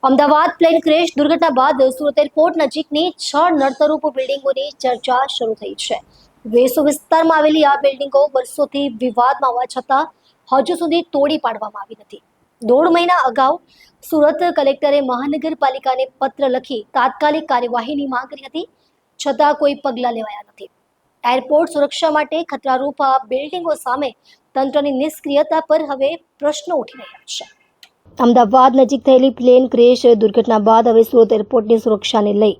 Ahmedabad plane crash દુર્ઘટના બાદ Surat airport નજીકની છ નડતરૂપ બિલ્ડિંગોની ચર્ચા શરૂ થઈ છે. વેસો વિસ્તારમાં આવેલી આ બિલ્ડિંગો વર્ષોથી વિવાદમાં હોવા છતાં હજુ સુધી તોડી પાડવામાં આવી નથી. દોઢ મહિના અગાઉ સુરત કલેક્ટરે મહાનગરપાલિકાને પત્ર લખી તાત્કાલિક કાર્યવાહીની માંગ કરી હતી, છતાં કોઈ પગલાં લેવાયા નથી. એરપોર્ટ સુરક્ષા માટે ખતરારૂપ આ બિલ્ડિંગો સામે તંત્રની નિષ્ક્રિયતા પર હવે પ્રશ્નો ઉઠી રહ્યા છે. અમદાવાદ નજીક થયેલી પ્લેન ક્રેશ દુર્ઘટના બાદ હવે સુરત એરપોર્ટની સુરક્ષાને લઈ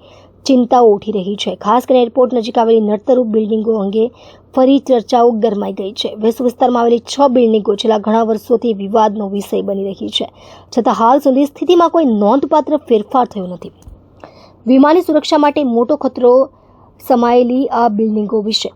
ચિંતાઓ ઉઠી રહી છે. ખાસ કરીને એરપોર્ટ નજીક આવેલી નડતરૂપ બિલ્ડિંગો અંગે ફરી ચર્ચાઓ ગરમાઈ ગઈ છે. વેસ્ટ વિસ્તારમાં આવેલી છ બિલ્ડિંગો છેલ્લા ઘણા વર્ષોથી વિવાદનો વિષય બની રહી છે. છતાં હાલ સુધી સ્થિતિમાં કોઈ નોંધપાત્ર ફેરફાર થયો નથી. વિમાની સુરક્ષા માટે મોટો ખતરો સમાયેલી આ બિલ્ડિંગો વિશે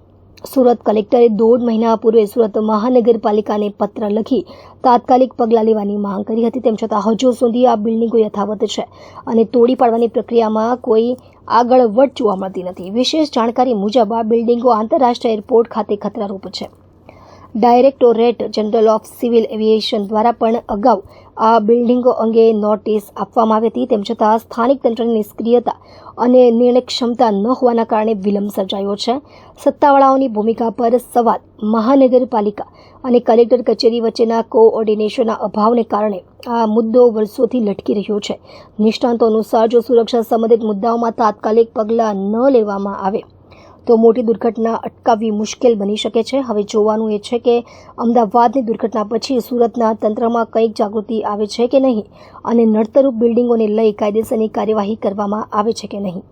સુરત કલેક્ટરે દોઢ મહિના પૂર્વે સુરત મહાનગરપાલિકાને પત્ર લખી તાત્કાલિક પગલાં લેવાની માંગ કરી હતી. તેમ છતાં હજુ સુધી આ બિલ્ડિંગો યથાવત છે અને તોડી પાડવાની પ્રક્રિયામાં કોઈ આગળ વટ જોવા મળતી નથી. વિશેષ જાણકારી મુજબ આ બિલ્ડિંગો આંતરરાષ્ટ્રીય એરપોર્ટ ખાતે ખતરારૂપ છે. Directorate general of civil aviation દ્વારા પણ અગાઉ આ બિલ્ડિંગો અંગે નોટિસ આપવામાં આવી હતી. તેમ છતાં સ્થાનિક તંત્રની નિષ્ક્રિયતા અને નિર્ણય ક્ષમતા ન હોવાના કારણે વિલંબ સર્જાયો છે. સત્તાવાળાઓની ભૂમિકા પર સવાલ મહાનગરપાલિકા અને કલેક્ટર કચેરી વચ્ચેના કોઓર્ડિનેશનના અભાવને કારણે આ મુદ્દો વર્ષોથી લટકી રહ્યો છે. નિષ્ણાંતો અનુસાર જો સુરક્ષા સંબંધિત મુદ્દાઓમાં તાત્કાલિક પગલાં ન લેવામાં આવે. તો મોટી દુર્ઘટના અટકાવવી મુશ્કેલ બની શકે છે. હવે જોવાનું એ છે કે અમદાવાદની દુર્ઘટના પછી સુરતના તંત્રમાં કંઈક જાગૃતિ આવે છે કે નહીં? અને નડતરૂપ બિલ્ડિંગોને લઈ કાયદેસરની કાર્યવાહી કરવામાં આવે છે કે નહીં?